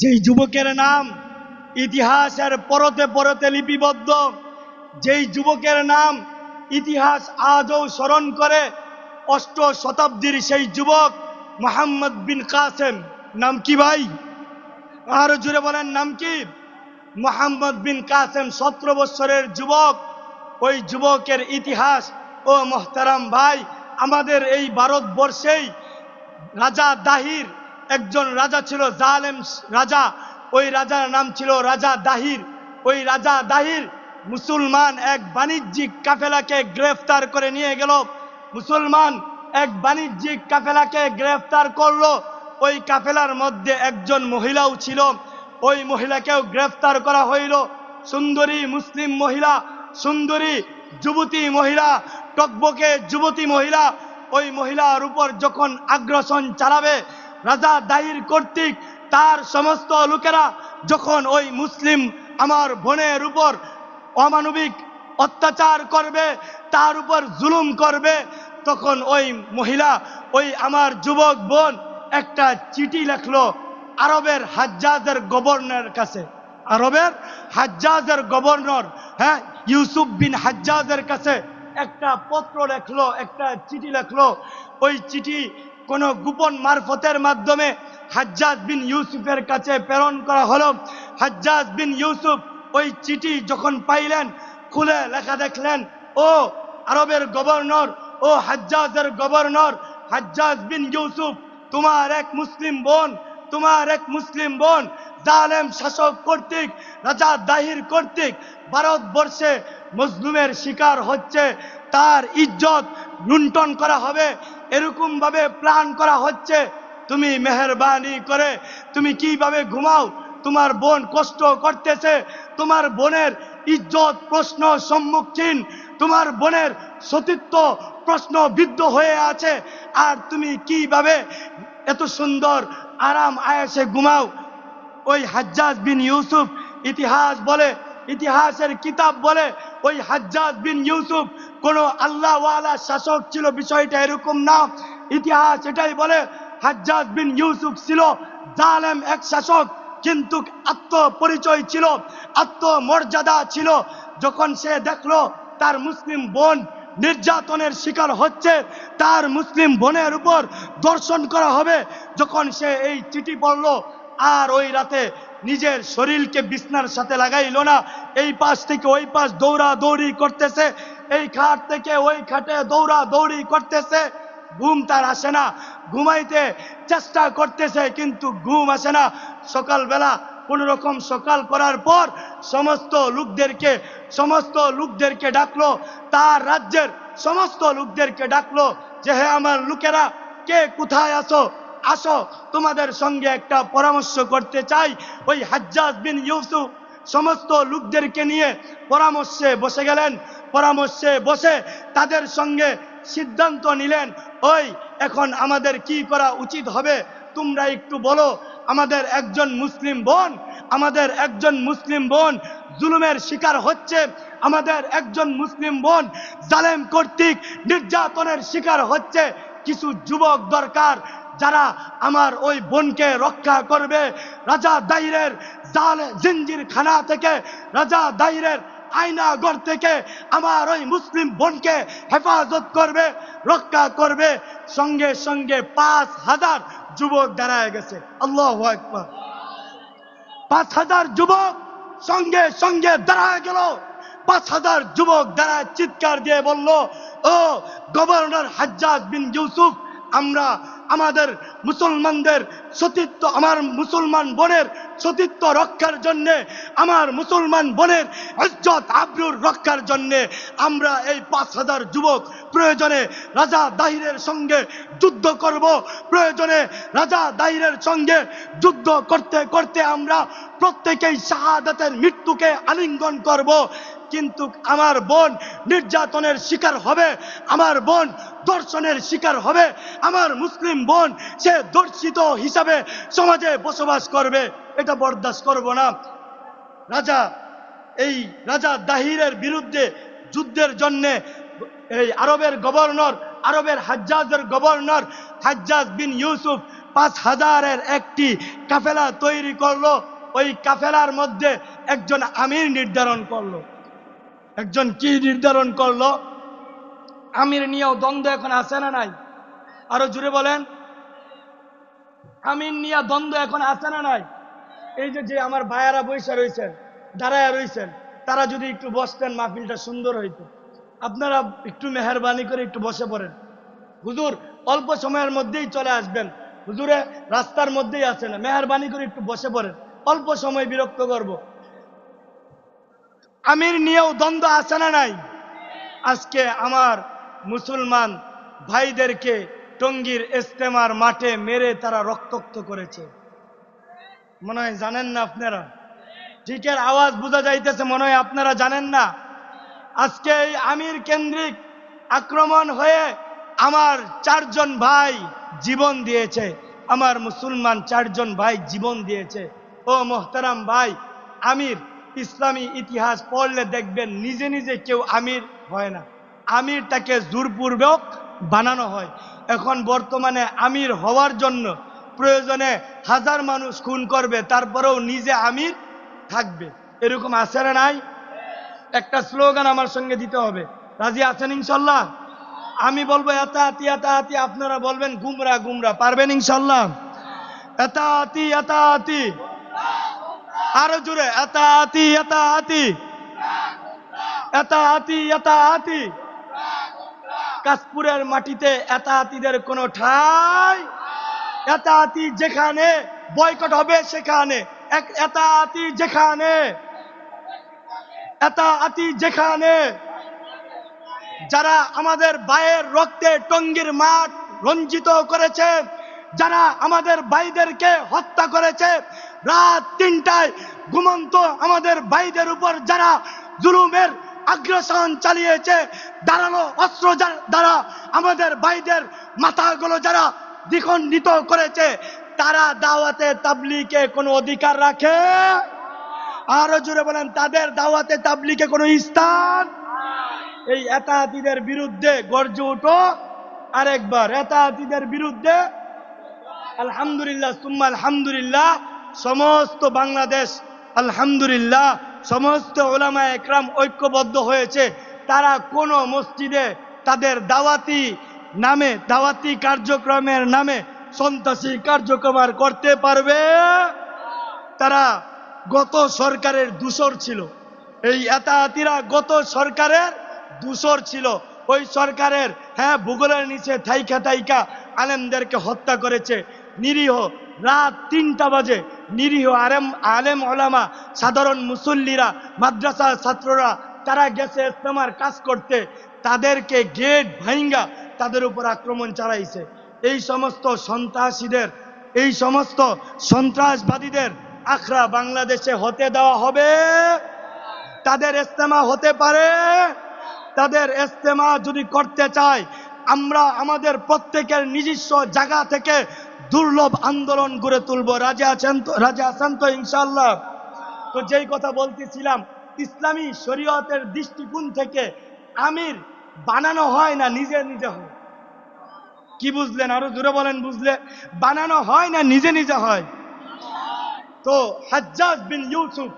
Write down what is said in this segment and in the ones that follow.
যেই যুবকের নাম ইতিহাসের পরতে পরতে লিপিবদ্ধ, যেই যুবকের নাম ইতিহাস আজও স্মরণ করে অষ্ট শতাব্দীর সেই যুবক মোহাম্মদ বিন কাসেম। নাম কি ভাই? আরও জুড়ে বলেন, নাম কি? মোহাম্মদ বিন কাসেম, সতেরো বৎসরের যুবক। ওই যুবকের ইতিহাস, ও মোহতারাম ভাই, আমাদের এই ভারতবর্ষেই রাজা দাহির একজন রাজা ছিল, জালেম রাজা। ওই রাজার নাম ছিল রাজা দাহির। ওই রাজা দাহির মুসলমান এক বাণিজ্যিক কাফেলাকে গ্রেফতার করে নিয়ে গেল। মুসলমান এক বাণিজ্যিক কাফেলাকে গ্রেফতার করল। ওই কাফেলার মধ্যে একজন মহিলাও ছিল। ওই মহিলাকেও গ্রেফতার করা হইল। সুন্দরী মুসলিম মহিলা, সুন্দরী যুবতী মহিলা, টকবকে যুবতী মহিলা। ওই মহিলার উপর যখন আগ্রাসন চালাবে রাজা দাহির কর্তৃক তার সমস্ত লোকেরা যখন ওই মুসলিম আমার বোনের উপর অমানবিক অত্যাচার করবে, তার উপর জুলুম করবে, তখন ওই মহিলা, ওই আমার যুবক বোন একটা চিঠি লেখলো আরবের হাজ্জাজের গভর্নর কাছে। আরবের হাজ্জাজের গভর্নর হ্যাঁ ইউসুফ বিন হাজ্জাজের কাছে একটা পত্র লেখলো, একটা চিঠি লেখলো। ওই চিঠি কোনো গোপন মারফতের মাধ্যমে হাজ্জাজ বিন ইউসুফের কাছে প্রেরণ করা হলো। হাজ্জাজ বিন ইউসুফ ওই চিঠি যখন পাইলেন, খুলে লেখা দেখলেন, ও আরবের গভর্নর, ও হাজ্জাজের গভর্নর, হাজ্জাজ বিন ইউসুফ, তোমার এক মুসলিম বোন, তোমার এক মুসলিম বোন, জালেম শাসক কর্তৃক, রাজা দাহির কর্তৃক ভারতবর্ষে মজলুমের শিকার হচ্ছে। তার ইজ্জত লুণ্ঠন করা হবে। এরকম ভাবে প্ল্যান করা হচ্ছে। তুমি মেহরবানি করে তুমি কীভাবে ঘুমাও, তোমার বোন কষ্ট করতেছে, তোমার বোনের ইজ্জত প্রশ্ন সম্মুখীন, তোমার বোনের সতীত্ব প্রশ্ন বিদ্ধ হয়ে আছে, আর তুমি কীভাবে এত সুন্দর আরাম আয়াসে ঘুমাও? ওই হাজ্জাজ বিন ইউসুফ ইতিহাস বলে ইতিহাসের কিতাব বলে ওই হাজ্জাজ বিন ইউসুফ, কোন আল্লাহওয়ালা শাসক ছিল, বিষয়টা এরকম না। ইতিহাস এটাই বলে, হাজ্জাজ বিন ইউসুফ ছিল জালেম এক শাসক, কিন্তু আত্মপরিচয় ছিল, আত্মমর্যাদা ছিল। যখন সে দেখল তার মুসলিম বোন নির্যাতনের শিকার হচ্ছে, তার মুসলিম বোনের উপর দর্শন করা হবে। যখন সে এই চিঠি পড়ল, আর ওই রাতে নিজের শরীরকে বিছনার সাথে লাগাইল না। এই পাশ থেকে ওই পাশ দৌড়া দৌড়ি করতেছে। এই খাট থেকে ওই খাটে দৌড়া দৌড়ি করতেছে। ঘুম তার আসে না। ঘুমাইতে চেষ্টা করতেছে, কিন্তু ঘুম আসে না। সকালবেলা কোন রকম সকাল করার পর সমস্ত লোকদেরকে সমস্ত লোকদেরকে ডাকলো। তার রাজ্যের সমস্ত লোকদেরকে ডাকলো যে, হে আমার লোকেরা, কে কোথায় আসো আসো, তোমাদের সঙ্গে একটা পরামর্শ করতে চাই। ওই হাজ্জাজ বিন ইউসুফ সমস্ত লোকদেরকে নিয়ে পরামর্শে বসে গেলেন। পরামর্শে বসে তাদের সঙ্গে সিদ্ধান্ত নিলেন, ওই, এখন আমাদের কি করা উচিত হবে? তোমরা একটু বলো, আমাদের একজন মুসলিম বোন, আমাদের একজন মুসলিম বোন জুলুমের শিকার হচ্ছে, আমাদের একজন মুসলিম বোন জালেম কর্তৃক নির্যাতনের শিকার হচ্ছে, কিছু যুবক দরকার যারা আমার ওই বোনকে রক্ষা করবে, রাজা দাইরের জাল জিঞ্জির খানা থেকে, রাজা দাইরের আয়নাগর থেকে আমার ওই মুসলিম বোনকে হেফাজত করবে, রক্ষা করবে। সঙ্গে সঙ্গে পাঁচ হাজার যুবক দাঁড়ায় গেছে। আল্লাহ একবার পাঁচ হাজার যুবক সঙ্গে সঙ্গে দাঁড়ায় গেল। পাঁচ হাজার যুবক দাঁড়ায় চিৎকার দিয়ে বলল, ও গভর্নর হাজ্জাজ বিন ইউসুফ আমরা আমাদের মুসলমানদের সতীত্ব, আমার মুসলমান বোনের সতীত্ব রক্ষার জন্যে, আমার মুসলমান বোনের ইজ্জত, আবরুর রক্ষার জন্যে আমরা এই পাঁচ হাজার যুবক প্রয়োজনে রাজা দাহিরের সঙ্গে যুদ্ধ করব। প্রয়োজনে রাজা দাহিরের সঙ্গে যুদ্ধ করতে করতে আমরা প্রত্যেকেই শাহাদাতের মৃত্যুকে আলিঙ্গন করব। কিন্তু আমার বোন নির্যাতনের শিকার হবে, আমার বোন দর্শনের শিকার হবে, আমার মুসলিম বোন সে দর্শিত হিসাবে সমাজে বসবাস করবে, এটা বরদাস্ত করব না। রাজা, এই রাজা দাহিরের বিরুদ্ধে যুদ্ধের জন্যে এই আরবের গভর্নর, আরবের হাজ্জাজের গভর্নর হাজ্জাজ বিন ইউসুফ পাঁচ হাজারের একটি কাফেলা তৈরি করল। ওই কাফেলার মধ্যে একজন আমির নির্ধারণ করল। একজন কি নির্ধারণ করল? আমির নিয়েও দ্বন্দ্ব এখন আছে না নাই? আরও জুড়ে বলেন। আমির নিয়ে দ্বন্দ্ব এখন আছে না নাই? এই যে যে আমার ভাইয়ারা বৈশা রয়েছেন, দাঁড়ায় রয়েছেন, তারা যদি একটু বসতেন, মাহফিলটা সুন্দর হইতো। আপনারা একটু মেহরবানি করে একটু বসে পড়েন। হুজুর, অল্প সময়ের মধ্যেই চলে আসবেন। হুজুরে রাস্তার মধ্যেই আছে না, মেহরবানি করে একটু বসে পড়েন। অল্প সময় বিরক্ত করব। আমির নিয়েও দ্বন্দ্ব আছে না নাই? আজকে আমার মুসলমান ভাইদেরকে টঙ্গীর ইস্তেমার মাঠে মেরে তারা রক্তাক্ত করেছে। মনে হয় জানেন না আপনারা? ঠিকের আওয়াজ বোঝা যাইতেছে, মনে হয় আপনারা জানেন না? আজকে এই আমির কেন্দ্রিক আক্রমণ হয়ে আমার চারজন ভাই জীবন দিয়েছে। আমার মুসলমান চারজন ভাই জীবন দিয়েছে। ও মোহতারাম ভাই, আমির, ইসলামী ইতিহাস পড়লে দেখবেন নিজে নিজে কেউ আমির হয় না। আমির তাকে জোরপূর্বক বানানো হয়। এখন বর্তমানে আমির হওয়ার জন্য প্রয়োজনে হাজার মানুষ খুন করবে, তারপরেও নিজে আমির থাকবে। এরকম আছে না নাই। একটা স্লোগান আমার সঙ্গে দিতে হবে। রাজি আছেন ইনশাল্লাহ? আমি বলব এতাহাতি এতাহাতি আপনারা বলবেন, গুমরা গুমরা। পারবেন ইনশাল্লাহ? এতাহাতি এতাহাতি আরও জুড়ে এতাহাতি এতাহাতি এতাহাতি এতাহাতি কাশপুরের মাটিতে এতাহাতিদের কোনো ঠাই? এতাহাতি যেখানে বয়কট হবে সেখানে। এক এতাহাতি যেখানে এতাহাতি যেখানে যারা আমাদের বায়ের রক্তে টঙ্গির মাঠ রঞ্জিত করেছে, যারা আমাদের ভাইদেরকে হত্যা করেছে, রাত তিনটায় ঘুমন্ত আমাদের ভাইদের উপর যারা জুলুমের আগ্রাসন চালিয়েছে, দাঁড়ানো অস্ত্র দ্বারা আমাদের ভাইদের মাথাগুলো যারা দ্বিখণ্ডিত করেছে, তারা দাওয়াতে তাবলিকে কোনো অধিকার রাখে? আরও জুড়ে বলেন, তাদের দাওয়াতে তাবলিকে কোনো স্থান এই এতাহাতিদের বিরুদ্ধে গর্জে উঠো, আরেকবার এতাহাতিদের বিরুদ্ধে। আলহামদুলিল্লাহ, সুম্মা আলহামদুলিল্লাহ, সমস্ত বাংলাদেশ, আলহামদুলিল্লাহ, সমস্ত ওলামা একরাম ঐক্যবদ্ধ হয়েছে। তারা কোনো মসজিদে তাদের দাওয়াতি নামে, দাওয়াতি কার্যক্রমের নামে সন্ত্রাসী কার্যক্রম আর করতে পারবে তারা গত সরকারের দূষর ছিল। এই এতাহাতিরা গত সরকারের দূষর ছিল। ওই সরকারের হ্যাঁ ভূগোলের নিচে থাইকা থাইকা আলেমদেরকে হত্যা করেছে। নিরীহ, রাত তিনটা বাজে নিরীহ আলেম আলেম ওলামা, সাধারণ মুসল্লিরা, মাদ্রাসার ছাত্ররা, তারা গেছে ইস্তেমার কাজ করতে। তাদেরকে গেট ভাইঙ্গা তাদের উপর আক্রমণ চালাইছে। এই সমস্ত সন্ত্রাসীদের, এই সমস্ত সন্ত্রাসবাদীদের আখড়া বাংলাদেশে হতে দেওয়া হবে। তাদের ইস্তেমা হতে পারে। তাদের ইস্তেমা যদি করতে চায়, আমরা আমাদের প্রত্যেকের নিজস্ব জায়গা থেকে দুর্লভ আন্দোলন গড়ে তুলবো। রাজা আছেন তো? রাজা আছেন তো ইনশাল্লাহ তো যেই কথা বলতেছিলাম, ইসলামী শরীয়তের দৃষ্টিকোণ থেকে আমির বানানো হয় না নিজে নিজে হয়। কি বুঝলেন? আরও জোরে বলেন, বুঝলে? বানানো হয় না নিজে নিজে হয়। তো হাজ্জাজ বিন ইউসুফ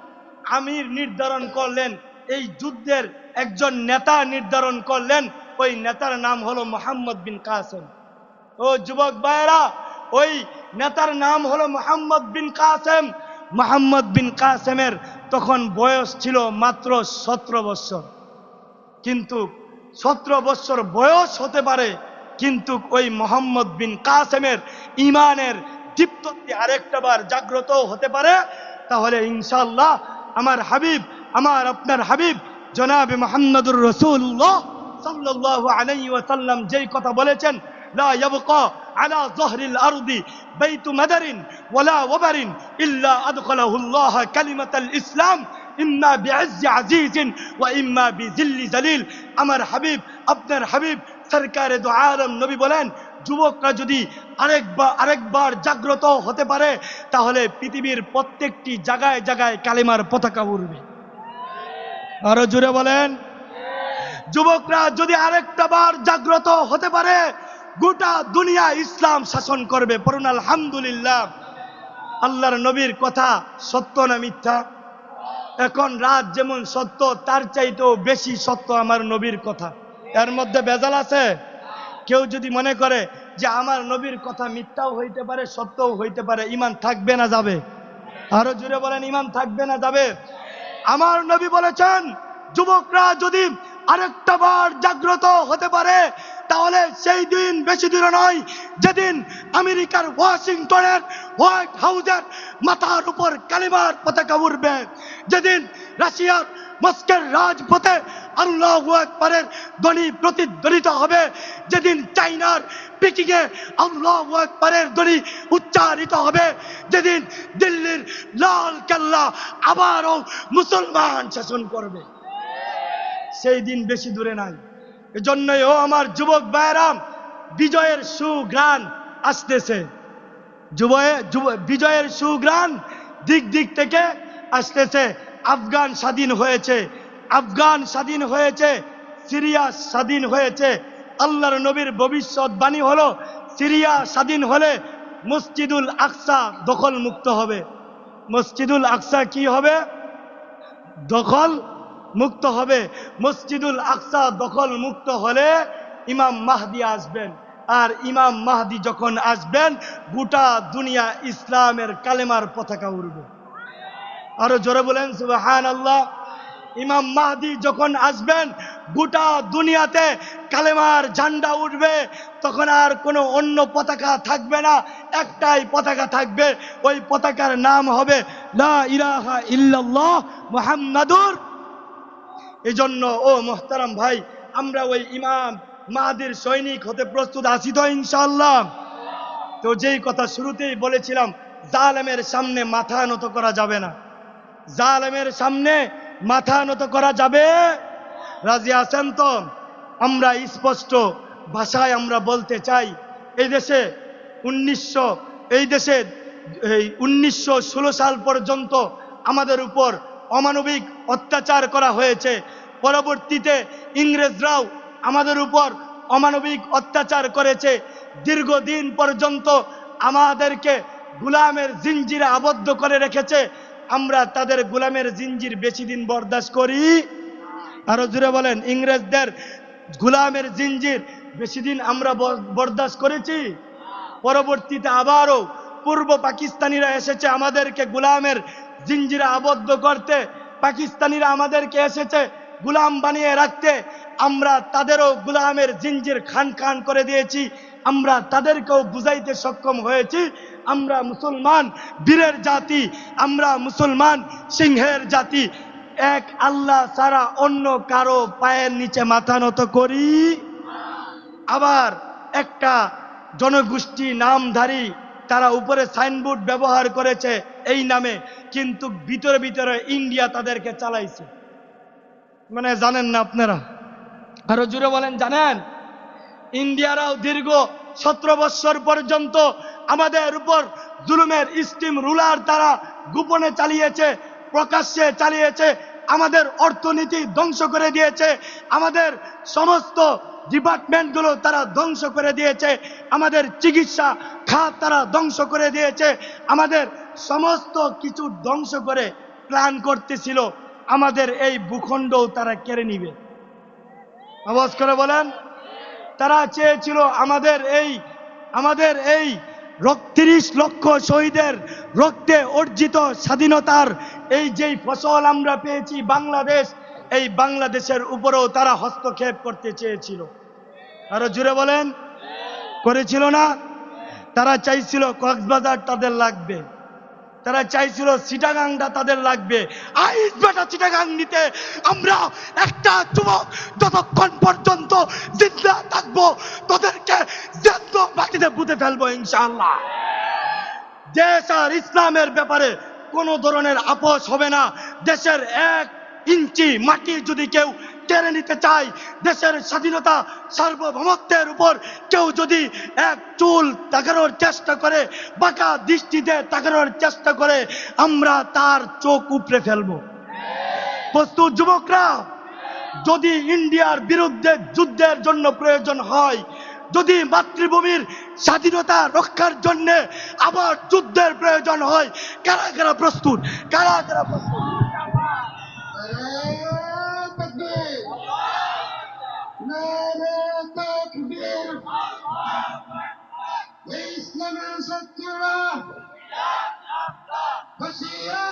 আমির নির্ধারণ করলেন, এই যুদ্ধের একজন নেতা নির্ধারণ করলেন, ওই নেতার নাম হলো মোহাম্মদ বিন কাসেম। ও যুবক ভাইয়েরা, ওই নেতার নাম হলো মোহাম্মদ বিন কাসেম। মোহাম্মদ বিন কাসেমের তখন বয়স ছিল মাত্র সতেরো বৎসর কিন্তু সতেরো বৎসর বয়স হতে পারে, কিন্তু ওই মোহাম্মদ বিন কাসেমের ইমানের দীপ্তি আরেকটা বার জাগ্রত হতে পারে, তাহলে ইনশাল্লাহ আমার হাবিব, আমার আপনার হাবিব, জনাবে মোহাম্মদুর রসুল্লাহ সাল্লাল্লাহু আলাইহি ওয়াসাল্লাম যেই কথা বলেছেন মাদারিন ইসলাম আমার হাবিব, আপনার হাবিব, সরকারে দু আলম নবী বলেন, যুবকরা যদি আরেকবার জাগ্রত হতে পারে, তাহলে পৃথিবীর প্রত্যেকটি জায়গায় জায়গায় কালিমার পতাকা উড়বে। আরও জুড়ে বলেন। যুবকরা যদি আরেকটা বার জাগ্রত হতে পারে, গোটা দুনিয়া ইসলাম শাসন করবে। পড়ুন, আলহামদুলিল্লাহ। আল্লাহর নবীর কথা সত্য না মিথ্যা? এখন রাত যেমন সত্য, তার চাইতেও বেশি সত্য আমার নবীর কথা। এর মধ্যে বেজাল আছে? কেউ যদি মনে করে যে আমার নবীর কথা মিথ্যাও হইতে পারে, সত্যও হইতে পারে, ইমান থাকবে না যাবে। আরও জুড়ে বলেন, ইমান থাকবে না যাবে? আমার নবী বলেছেন, যুবকরা যদি আরেকটা বার জাগ্রত হতে পারে, তাহলে সেই দিন বেশি দূরে নয়, যেদিন আমেরিকার ওয়াশিংটনের হোয়াইট হাউসের মাথার উপর কালিমার পতাকা উঠবে যেদিন রাশিয়ার মস্কের রাজপথে আল্লাহ একবারের ধ্বনি প্রতিধ্বনিত হবে, যেদিন চাইনার পিকিংয়ে আল্লাহ একবারের ধ্বনি উচ্চারিত হবে। যেদিন দিল্লির লাল কেল্লা আবারও মুসলমান শাসন করবে। সেই দিন বেশি দূরে নাই। এজন্যই ও আমার যুবক ভাইরাম বিজয়ের সুগ্রাণ আসতেছে। যুবয়ে, যুব- বিজয়ের সুগ্রাণ দিক দিক থেকে আসতেছে। আফগান স্বাধীন হয়েছে। আফগান স্বাধীন হয়েছে। সিরিয়া স্বাধীন হয়েছে। আল্লাহর নবীর ভবিষ্যৎবাণী হলো, সিরিয়া স্বাধীন হলে মসজিদুল আকসা দখল মুক্ত হবে। মসজিদুল আকসা কি হবে? দখল মুক্ত হবে। মসজিদুল আকসা দখল মুক্ত হলে ইমাম মাহদি আসবেন। আর ইমাম মাহদি যখন আসবেন, গোটা দুনিয়া ইসলামের কালেমার পতাকা উড়বে। আরও জোরে বলেন সুবহান আল্লাহ ইমাম মাহদি যখন আসবেন, গোটা দুনিয়াতে কালেমার ঝান্ডা উঠবে, তখন আর কোনো অন্য পতাকা থাকবে না, একটাই পতাকা থাকবে, ওই পতাকার নাম হবে লা ইলাহা ইল্লাল্লাহ মুহাম্মাদুর এই জন্য ও মোহতারাম ভাই, আমরা ওই ইমাম মাহাদির সৈনিক হতে প্রস্তুত আছি তো ইনশাল্লাহ তো যেই কথা শুরুতেই বলেছিলাম, জালেমের সামনে মাথা নত করা যাবে না। জালেমের সামনে মাথা নত করা যাবে? রাজি আছেন তো? আমরা স্পষ্ট ভাষায় আমরা বলতে চাই, এই দেশে উনিশশো, এই দেশে, এই উনিশশো ষোলো সাল পর্যন্ত আমাদের উপর অমানবিক অত্যাচার করা হয়েছে। পরবর্তীতে ইংরেজরাও আমাদের উপর অমানবিক অত্যাচার করেছে। দীর্ঘদিন পর্যন্ত আমাদেরকে গুলামের জিঞ্জিরে আবদ্ধ করে রেখেছে। আমরা তাদের গুলামের জিঞ্জির বেশি দিন বরদাস্ত করি। আরও জুড়ে বলেন, ইংরেজদের গুলামের জিঞ্জির বেশি দিন আমরা বরদাস্ত করেছি। পরবর্তীতে আবারও পূর্ব পাকিস্তানিরা এসেছে আমাদেরকে গুলামের জিঞ্জিরা আবদ্ধ করতে। পাকিস্তানিরা আমাদেরকে এসেছে গুলাম বানিয়ে রাখতে। আমরা তাদেরও গুলামের জিঞ্জির খান খান করে দিয়েছি। আমরা তাদেরকেও বুঝাইতে সক্ষম হয়েছি। আমরা মুসলমান, বীরের জাতি, আমরা মুসলমান, সিংহের জাতি। এক আল্লাহ ছাড়া অন্য কারও পায়ের নিচে মাথা নত করি। আবার একটা জনগোষ্ঠী নামধারী তারা উপরে সাইনবোর্ড ব্যবহার করেছে এই নামে, কিন্তু ভিতরে ভিতরে ইন্ডিয়া তাদেরকে চালাইছে। মানে জানেন না আপনারা? আরও জুড়ে বলেন, জানেন? ইন্ডিয়ারাও দীর্ঘ সতেরো বৎসর পর্যন্ত আমাদের উপর জুলুমের স্টিম রুলার তারা গোপনে চালিয়েছে, প্রকাশ্যে চালিয়েছে, আমাদের অর্থনীতি ধ্বংস করে দিয়েছে, আমাদের সমস্ত ডিপার্টমেন্টগুলো তারা ধ্বংস করে দিয়েছে, আমাদের চিকিৎসা খাত তারা ধ্বংস করে দিয়েছে, আমাদের সমস্ত কিছু ধ্বংস করে প্ল্যান করতেছিল, আমাদের এই ভূখণ্ডও তারা কেড়ে নিবে। আওয়াজ করে বলেন। তারা চেয়েছিল আমাদের এই আমাদের এই তিরিশ লক্ষ শহীদের রক্তে অর্জিত স্বাধীনতার এই যেই ফসল আমরা পেয়েছি বাংলাদেশ, এই বাংলাদেশের উপরেও তারা হস্তক্ষেপ করতে চেয়েছিল। আরও জুড়ে বলেন? করেছিল না? তারা চাইছিল কক্সবাজার তাদের লাগবে। তারা চাইছিল চিটাগাংটা তাদের লাগবে। আইস বেটা চিটাগাং নিতে আমরা একটা যুবক যতক্ষণ পর্যন্ত জিন্দা থাকব, তোদেরকে জেদ্দ মাটিতে পুঁতে ফেলব ইনশাআল্লাহ। দেশ আর ইসলামের ব্যাপারে কোনো ধরনের আপোষ হবে না। দেশের এক ইঞ্চি মাটি যদি কেউ কেড়ে নিতে চায় দেশের স্বাধীনতা সার্বভৌমত্বের উপর কেউ যদি এক চুল তাকানোর চেষ্টা করে, বাঁকা দৃষ্টিতে তাকানোর চেষ্টা করে, আমরা তার চোখ উপড়ে ফেলব। প্রস্তুত যুবকরা, যদি ইন্ডিয়ার বিরুদ্ধে যুদ্ধের জন্য প্রয়োজন হয়, যদি মাতৃভূমির স্বাধীনতা রক্ষার জন্য আবার যুদ্ধের প্রয়োজন হয়, কারা কারা প্রস্তুত? কারা কারা প্রস্তুত? Yeah.